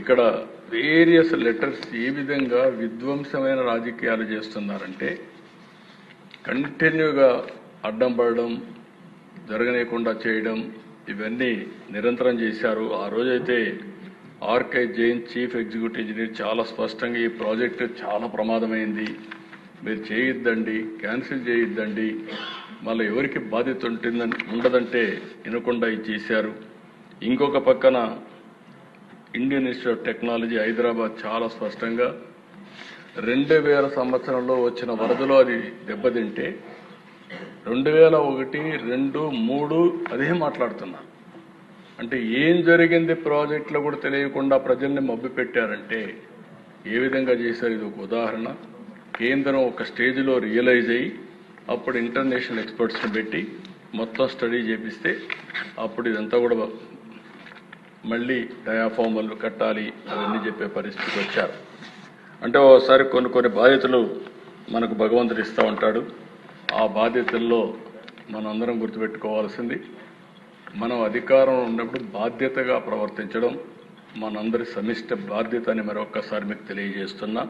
ఇక్కడ various letters ఏ విధంగా విధ్వంసమైన రాజకీయాలు చేస్తున్నారంటే కంటిన్యూగా అడ్డం పడడం జరగనీయకుండా చేయడం ఇవన్నీ నిరంతరం చేశారు. ఆ రోజైతే RK Jain chief executive engineer చాలా స్పష్టంగా ఈ ప్రాజెక్టు చాలా ప్రమాదమైంది. మీరు చేయొద్దండి క్యాన్సిల్ చేయొద్దండి. మళ్ళీ ఎవరికి బాధ్యత ఉంటుందని ఉండదంటే వినకుండా ఇది చేశారు. ఇంకొక పక్కన Indian Institute of Technology Hyderabad చాలా స్పష్టంగా రెండు వేల సంవత్సరంలో వచ్చిన వరదలో అది దెబ్బతింటే రెండు వేల ఒకటి రెండు మూడు అదే మాట్లాడుతున్నా. అంటే ఏం జరిగింది ప్రాజెక్టులో కూడా తెలియకుండా ప్రజల్ని మబ్బు పెట్టారంటే ఏ విధంగా చేశారు? ఇది ఒక ఉదాహరణ. కేంద్రం ఒక స్టేజ్లో రియలైజ్ అయ్యి అప్పుడు ఇంటర్నేషనల్ ఎక్స్పర్ట్స్ని పెట్టి మొత్తం స్టడీ చేపిస్తే అప్పుడు ఇదంతా కూడా మళ్ళీ డయాఫార్మల్ కట్టాలి అవన్నీ చెప్పే పరిస్థితికి వచ్చారు. అంటే ఓసారి కొన్ని కొన్ని బాధ్యతలు మనకు భగవంతుడు ఇస్తూ ఉంటాడు. ఆ బాధ్యతల్లో మనందరం గుర్తుపెట్టుకోవాల్సింది మనం అధికారం ఉన్నప్పుడు బాధ్యతగా ప్రవర్తించడం మనందరి సమిష్ట బాధ్యత అని మరొక్కసారి మీకు తెలియజేస్తున్నా.